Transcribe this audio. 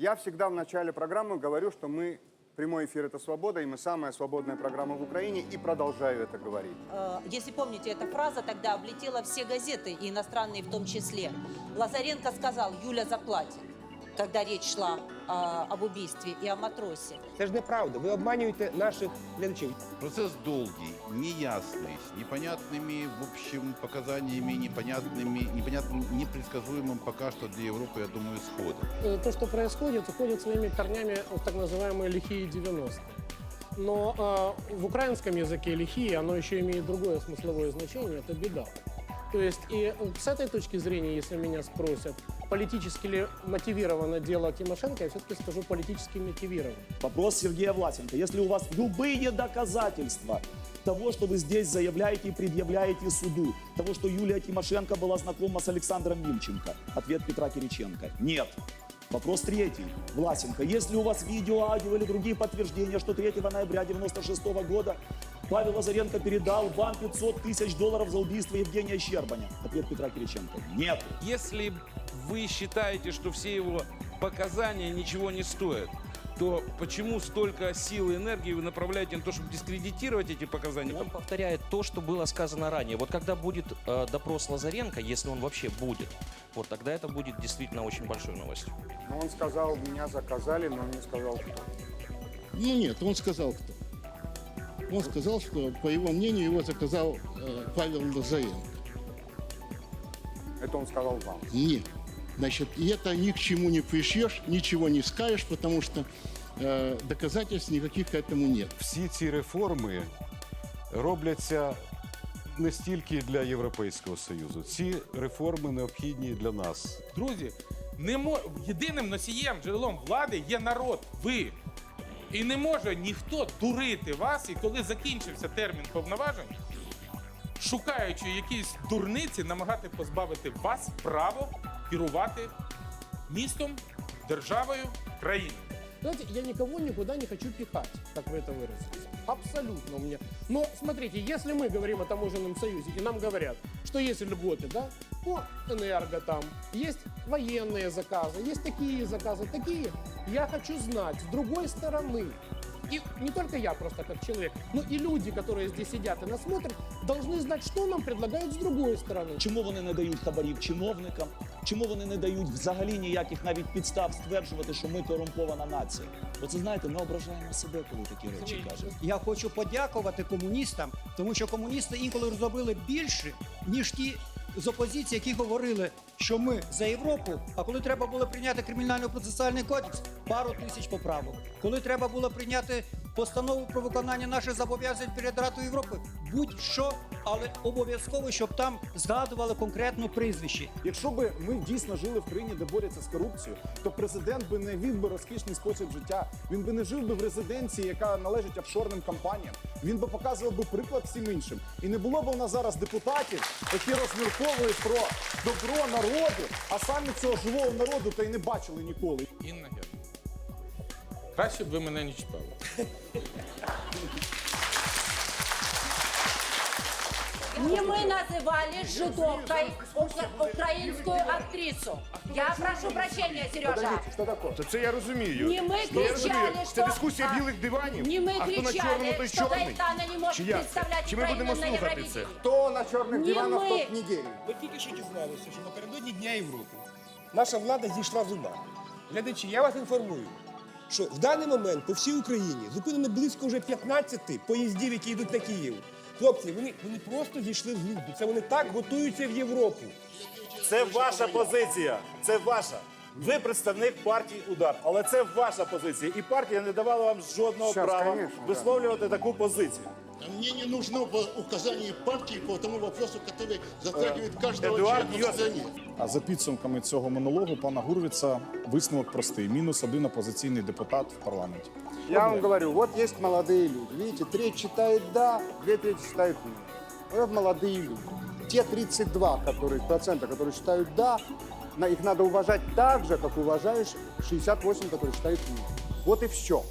Я всегда в начале программы говорю, что мы прямой эфир это свобода, и мы самая свободная программа в Украине, и продолжаю это говорить. Э, Если помните, эта фраза тогда облетела все газеты, и иностранные в том числе. Лазаренко сказал, Юля заплатит, когда речь шла а, об убийстве и о матросе. Це ж неправда. Ви обманюєте наших глядачів. Процесс долгий, неясный, с непонятными, в общем, показаниями, непонятными, непонятным, непредсказуемым пока что для Европы, я думаю, исходом. Э, то, что происходит, уходит своими корнями в так называемые лихие 90-е. Но э, в украинском языке лихие, оно еще имеет другое смысловое значение, это беда. То есть и с этой точки зрения, если меня спросят, политически ли мотивировано дело Тимошенко, я все-таки скажу политически мотивировано. Вопрос Сергея Власенко. Если у вас любые доказательства того, что вы здесь заявляете и предъявляете суду, того, что Юлия Тимошенко была знакома с Александром Вильченко, ответ Петра Кириченко – нет. Вопрос третий. Власенко, если у вас видео, аудио или другие подтверждения, что 3 ноября 96 года Павел Лазаренко передал вам 500 тысяч долларов за убийство Евгения Щербаня? Ответ Петра Кириченко – нет. Если вы считаете, что все его показания ничего не стоят, то почему столько сил и энергии вы направляете на то, чтобы дискредитировать эти показания? Он повторяет то, что было сказано ранее. Вот когда будет э, допрос Лазаренко, если он вообще будет, вот тогда это будет действительно очень большой новостью. Но он сказал, меня заказали, но он не сказал, кто. Ну нет, он сказал кто. Он сказал, что, по его мнению, его заказал э, Павел Лазаренко. Это он сказал вам. Нет. Значит, и это ни к чему не пришьешь, ничего не скажешь, потому что э, доказательств никаких к этому нет. всі ці реформи робляться не стільки для Європейського Союзу. Ці реформи необхідні і для нас. Друзі, не мо... єдиним носієм, джерелом влади є народ, ви. І не може ніхто дурити вас, і коли закінчився термін повноважень, шукаючи якісь дурниці, намагати позбавити вас право керувати містом, державою, країною. Знаете, я никого никуда не хочу пихать, как вы это выразились. Абсолютно у меня. Но смотрите, если мы говорим о таможенном союзе, и нам говорят, что есть льготы, да, по энерго там, есть военные заказы, есть такие заказы, такие. Я хочу знать с другой стороны. И не только я просто как человек, но и люди, которые здесь сидят и нас смотрят, должны знать, что нам предлагают с другой стороны. Чому вони не дають хабарів чиновникам? Чому вони не дають взагалі ніяких навіть підстав стверджувати, що ми корумпована нація? Бо це знаєте, ми ображаємо себе, коли такі речі кажемо. Я хочу подякувати комуністам, тому що комуністи інколи зробили більше, ніж ті з опозиції, які говорили, що ми за Європу. А коли треба було прийняти кримінально-процесуальний кодекс, пару тисяч поправок. Коли треба було прийняти постанову про виконання наших зобов'язань перед Радою Європи, будь-що, але обов'язково, щоб там згадували конкретно прізвище. Якщо би ми дійсно жили в країні, де борються з корупцією, то президент би не вів би розкішний спосіб життя. Він би не жив би в резиденції, яка належить офшорним компаніям. Він би показував би приклад всім іншим. І не було б у нас зараз депутатів, які розмірковують про добро народу, а самі цього живого народу та й не бачили ніколи. Інна Германівна, краще б ви мене не чіпали. Не мы называли жидовкой укра- украинскую актрису. Я прошу прощения, Сережа. Что такое? Це я розумію. Не мы кричали, что... Це дискусія А, білих диванів. Не мы а хто на чорному, кричали, той что чорний. Гайтана не может Чи як? представлять Чи ми Украину будемо на слухати це? Евровидении. Кто на черных Не диванах мы. топ недели? Ви тільки що дізналися, що напередодні Дня Європи наша влада зійшла з ума. Глядачі, я вас інформую, що в даний момент по всій Україні зупинено близько вже 15 поїздів, які йдуть на Київ. Хлопці, вони, вони просто зійшли з глузду. Це вони так готуються в Європу. Це ваша позиція. Це ваша. Ви представник партії удар, але це ваша позиція. І партія не давала вам жодного Щас, права конечно, да. висловлювати таку позицію. А мне не нужно по- указание партии по тому вопросу, который затрагивает каждого Эдуард члена в Йосип. стране. А за підсумками цього монологу пана Гурвіца висновок простий: мінус один опозиційний депутат в парламенті. Я вам говорю, вот есть молодые люди. Видите, треть читает «да», две трети читают «нет». Вот молодые люди. Те 32 которые, процента, которые считают «да», на- их надо уважать так же, как уважаешь 68, которые считают «нет». Вот и все.